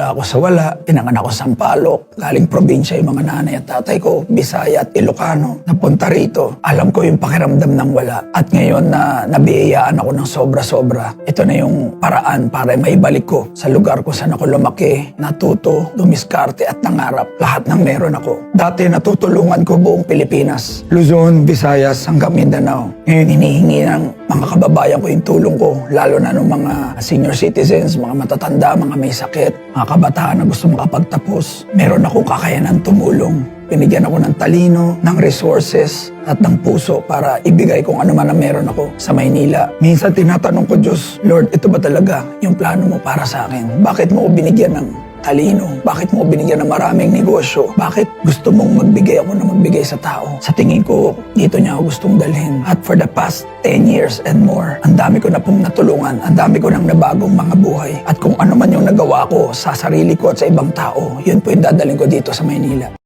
Nagsimula ako sa wala, pinanganak ako sa Sampaloc, galing probinsya yung mga nanay at tatay ko, Bisaya at Ilocano. Napunta rito, alam ko yung pakiramdam ng wala. At ngayon na nabiyayaan ako ng sobra-sobra, ito na yung paraan para maibalik ko sa lugar ko saan ako lumaki, natuto, dumiskarte at nangarap lahat ng meron ako. Dati natutulungan ko buong Pilipinas, Luzon, Visayas hanggang Mindanao. Ngayon hinihingi ng mga kababayan ko yung tulong ko, lalo na ng mga senior citizens, mga matatanda, mga may sakit, mga kabataan na gusto makapagtapos. Meron akong kakayanan tumulong. Binigyan ako ng talino, ng resources, at ng puso para ibigay kung ano man ang meron ako sa Maynila. Minsan tinatanong ko, Diyos, Lord, ito ba talaga yung plano mo para sa akin? Bakit mo binigyan ng talino? Bakit mo binigyan ng maraming negosyo? Bakit gusto mong magbigay ako na magbigay sa tao? Sa tingin ko, dito niya ako gustong dalhin. At for the past 10 years and more, ang dami ko na pong natulungan, ang dami ko nang nabagong mga buhay. At kung ano man yung nagawa ko sa sarili ko at sa ibang tao, yun po yung dadalhin ko dito sa Maynila.